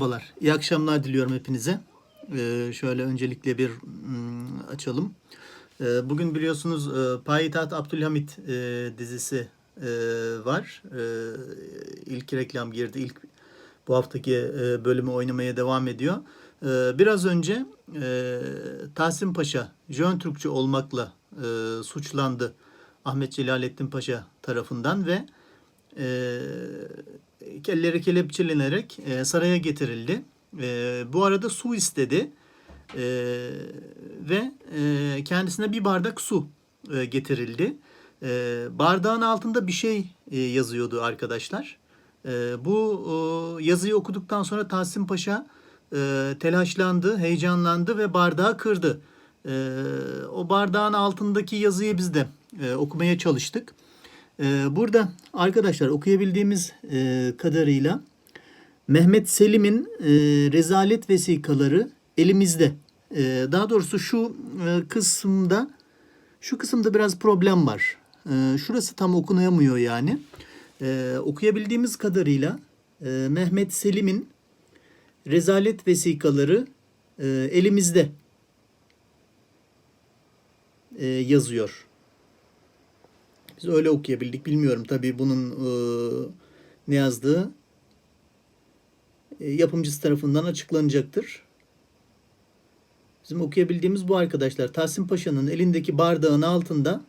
Merhabalar, iyi akşamlar diliyorum hepinize. Ee, şöyle öncelikle bir mm, açalım. Ee, bugün biliyorsunuz e, Payitaht Abdülhamit e, dizisi e, var. E, ilk reklam girdi, ilk bu haftaki e, bölümü oynamaya devam ediyor. E, biraz önce e, Tahsin Paşa, Jön Türkçü olmakla e, suçlandı Ahmet Celalettin Paşa tarafından ve e, kelleri kelepçelenerek e, saraya getirildi. E, bu arada su istedi E, ve e, kendisine bir bardak su e, getirildi. E, bardağın altında bir şey e, yazıyordu arkadaşlar. E, bu e, yazıyı okuduktan sonra Tahsin Paşa e, telaşlandı, heyecanlandı ve bardağı kırdı. E, o bardağın altındaki yazıyı biz de e, okumaya çalıştık. Ee, Burada arkadaşlar okuyabildiğimiz e, kadarıyla Mehmet Selim'in e, rezalet vesikaları elimizde. E, Daha doğrusu şu e, kısımda şu kısımda biraz problem var. E, Şurası tam okunamıyor yani. Okuyabildiğimiz kadarıyla Mehmet Selim'in rezalet vesikaları elimizde yazıyor. Biz öyle okuyabildik. Bilmiyorum tabii bunun e, ne yazdığı e, yapımcısı tarafından açıklanacaktır. Bizim okuyabildiğimiz bu arkadaşlar. Tahsin Paşa'nın elindeki bardağın altında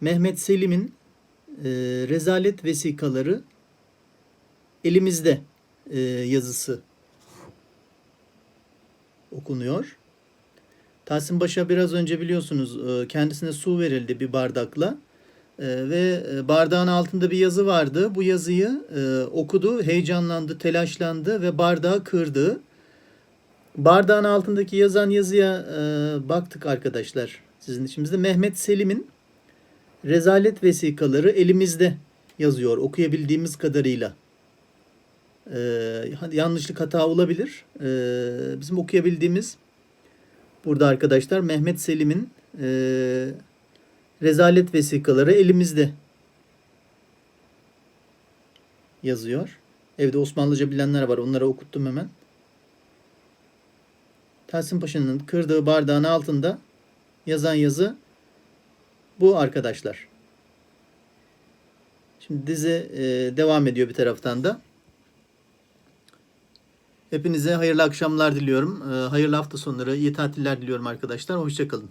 Mehmet Selim'in e, rezalet vesikaları elimizde e, yazısı okunuyor. Tahsin Paşa biraz önce biliyorsunuz e, kendisine su verildi bir bardakla. E, ve e, bardağın altında bir yazı vardı. Bu yazıyı e, okudu, heyecanlandı, telaşlandı ve bardağı kırdı. Bardağın altındaki yazan yazıya e, baktık arkadaşlar sizin içimizde. Mehmet Selim'in rezalet vesikaları elimizde yazıyor okuyabildiğimiz kadarıyla. E, yanlışlık hata olabilir. E, bizim okuyabildiğimiz burada arkadaşlar Mehmet Selim'in e, rezalet vesikaları elimizde yazıyor. Evde Osmanlıca bilenler var. Onlara okuttum hemen. Tahsin Paşa'nın kırdığı bardağın altında yazan yazı bu arkadaşlar. Şimdi dizi e, devam ediyor bir taraftan da. Hepinize hayırlı akşamlar diliyorum. E, hayırlı hafta sonları, iyi tatiller diliyorum arkadaşlar. Hoşçakalın.